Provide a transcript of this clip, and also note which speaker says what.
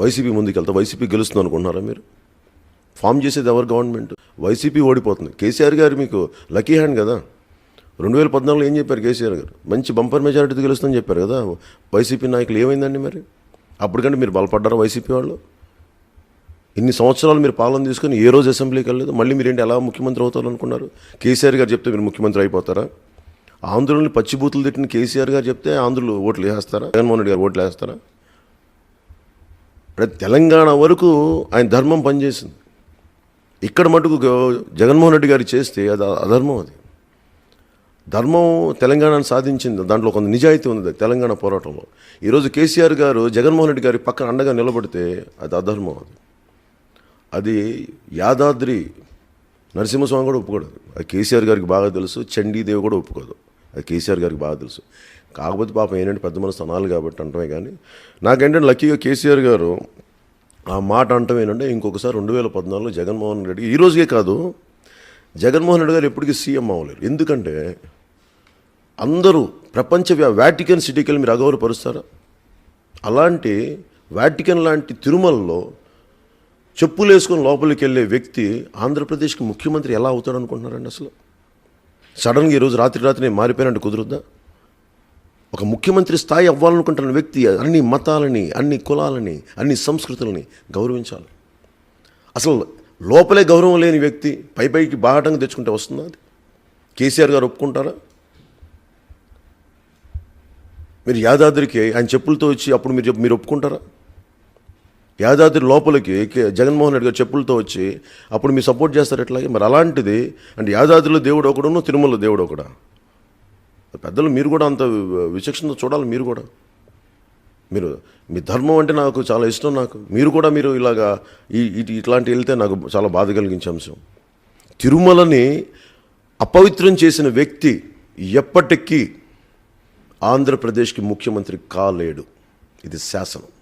Speaker 1: YCP ముందుకెళ్తా YCP గెలుస్తుంది అనుకుంటున్నారా మీరు? ఫామ్ చేసేది ఎవరు? గవర్నమెంట్. వైసీపీ ఓడిపోతుంది. కేసీఆర్ గారు మీకు లక్కీ హ్యాండ్ కదా. రెండు వేల పద్నాలుగులో ఏం చెప్పారు కేసీఆర్ గారు? మంచి బంపర్ మెజారిటీతో గెలుస్తుందని చెప్పారు కదా. వైసీపీ నాయకులు ఏమైందండి మరి? అప్పటికంటే మీరు బలపడ్డారా వైసీపీ వాళ్ళు? ఇన్ని సంవత్సరాలు మీరు పాలన తీసుకొని ఏ రోజు అసెంబ్లీకి వెళ్ళలేదు? మళ్ళీ మీరేంటి ఎలా ముఖ్యమంత్రి అవుతారనుకున్నారు కేసీఆర్ గారు చెప్తే మీరు ముఖ్యమంత్రి అయిపోతారా? ఆంధ్రుల్ని పచ్చిబూతులు తిట్టిన కేసీఆర్ గారు చెప్తే ఆంధ్రులు ఓట్లు వేస్తారా? జగన్మోహన్ రెడ్డి గారు ఓట్లు వేస్తారా? తెలంగాణ వరకు ఆయన ధర్మం పనిచేసింది. ఇక్కడ మటుకు జగన్మోహన్ రెడ్డి గారు చేస్తే అది అధర్మం అది. ధర్మం తెలంగాణను సాధించింది. దాంట్లో కొంత నిజాయితీ ఉంది తెలంగాణ పోరాటంలో. ఈరోజు కేసీఆర్ గారు జగన్మోహన్ రెడ్డి గారి పక్కన అండగా నిలబడితే అది అధర్మం అది. అది యాదాద్రి నరసింహస్వామి కూడా ఒప్పుకోడు అది కేసీఆర్ గారికి బాగా తెలుసు చండీదేవి కూడా ఒప్పుకోదు. అది కేసీఆర్ గారికి బాగా తెలుసు. కాకపోతే పాపం ఏంటంటే పెద్ద మనసు అనాలి కాబట్టి అంటమే కానీ నాకేంటంటే లక్కీగా కేసీఆర్ గారు ఆ మాట అంటాం ఏంటంటే ఇంకొకసారి రెండు వేల పద్నాలుగులో జగన్మోహన్ రెడ్డి ఈ రోజుకే కాదు జగన్మోహన్ రెడ్డి గారు ఎప్పటికీ సీఎం అవ్వలేరు. ఎందుకంటే అందరూ ప్రపంచ వ్యా- వాటికన్ సిటీకి వెళ్ళి మీరు అగౌరవపరుస్తారా? అలాంటి వాటికన్ లాంటి తిరుమలలో చెప్పులు వేసుకొని లోపలికి వెళ్ళే వ్యక్తి ఆంధ్రప్రదేశ్కి ముఖ్యమంత్రి ఎలా అవుతాడు అనుకుంటున్నారండి అసలు? సడన్గా ఈరోజు రాత్రి రాత్రి నేను మారిపోయినట్టు కుదురుద్దా? ఒక ముఖ్యమంత్రి స్థాయి అవ్వాలనుకుంటున్న వ్యక్తి అన్ని మతాలని అన్ని కులాలని అన్ని సంస్కృతులని గౌరవించాలి. అసలు లోపలే గౌరవం లేని వ్యక్తి పై పైకి బాహటంగా తెచ్చుకుంటే వస్తుందా అది? కేసీఆర్ గారు ఒప్పుకుంటారా? మీరు యాదాద్రికి ఆయన చెప్పులతో వచ్చి అప్పుడు మీరు మీరు ఒప్పుకుంటారా? యాదాద్రి లోపలికి జగన్మోహన్ రెడ్డి గారు చెప్పులతో వచ్చి అప్పుడు మీరు సపోర్ట్ చేస్తారు ఎట్లాగే? మరి అలాంటిది అంటే యాదాద్రిలో దేవుడు ఒకడును తిరుమలలో దేవుడు ఒకడా? పెద్దలు మీరు కూడా అంత విచక్షణతో చూడాలి మీరు కూడా. మీరు మీ ధర్మం అంటే నాకు చాలా ఇష్టం నాకు. మీరు కూడా మీరు ఇలాగా ఇటు ఇట్లాంటి వెళ్తే నాకు చాలా బాధ కలిగించే అంశం. తిరుమలని అపవిత్రం చేసిన వ్యక్తి ఎప్పటికీ ఆంధ్రప్రదేశ్కి ముఖ్యమంత్రి కాలేడు. ఇది శాసనం.